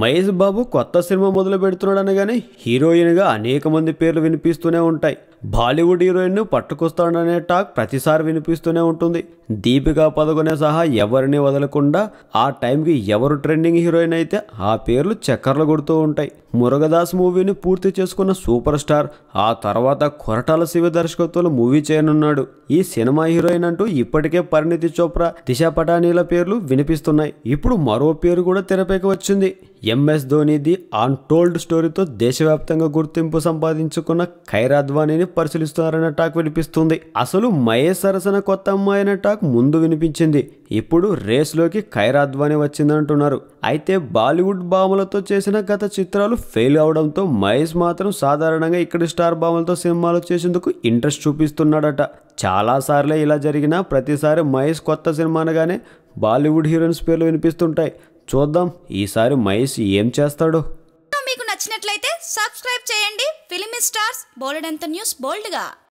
మహేష్ బాబు కొత్త సినిమా మొదలు పెడుతున్నాడనగానే హీరోయిన్గా అనేక మంది పేర్లు వినిపిస్తూనే ఉంటాయి. బాలీవుడ్ హీరోయిన్ను పట్టుకొస్తాడనే టాక్ ప్రతిసారి వినిపిస్తూనే ఉంటుంది. దీపికా పదకొనే సహా ఎవరిని వదలకుండా ఆ టైంకి ఎవరు ట్రెండింగ్ హీరోయిన్ అయితే ఆ పేర్లు చక్కర్లు కొడుతూ ఉంటాయి. మురుగదాస్ మూవీని పూర్తి చేసుకున్న సూపర్ స్టార్ ఆ తర్వాత కొరటాల శివ దర్శకత్వంలో మూవీ చేయనున్నాడు. ఈ సినిమా హీరోయిన్ అంటూ ఇప్పటికే పరిణితి చోప్రా దిశ పటానీల పేర్లు వినిపిస్తున్నాయి. ఇప్పుడు మరో పేరు కూడా తెరపైకి వచ్చింది. ఎంఎస్ ధోనిది ఆన్ టోల్డ్ స్టోరీతో దేశవ్యాప్తంగా గుర్తింపు సంపాదించుకున్న ఖైరాద్వానీని పరిశీలిస్తున్నారన్న టాక్ వినిపిస్తుంది. అసలు మహేష్ సరసన కొత్త అమ్మాయి అనే టాక్ ముందు వినిపించింది. ఇప్పుడు రేస్లోకి ఖైరాద్వాని వచ్చిందంటున్నారు. అయితే బాలీవుడ్ భామలతో చేసిన గత చిత్రాలు ఫెయిల్ అవడంతో మహేష్ మాత్రం సాధారణంగా ఇక్కడి స్టార్ భామలతో సినిమాలు చేసేందుకు ఇంట్రెస్ట్ చూపిస్తున్నాడట. చాలాసార్లే ఇలా జరిగినా ప్రతిసారి మహేష్ కొత్త సినిమా అనగానే బాలీవుడ్ హీరోయిన్స్ పేర్లు వినిపిస్తుంటాయి. చూద్దాం. ఈసారి మహేష్ ఏం చేస్తాడో? మీకు నచ్చినట్లయితే సబ్స్క్రైబ్ చేయండి. ఫిలిమి స్టార్స్ బోలెడంత న్యూస్ బోల్డ్గా.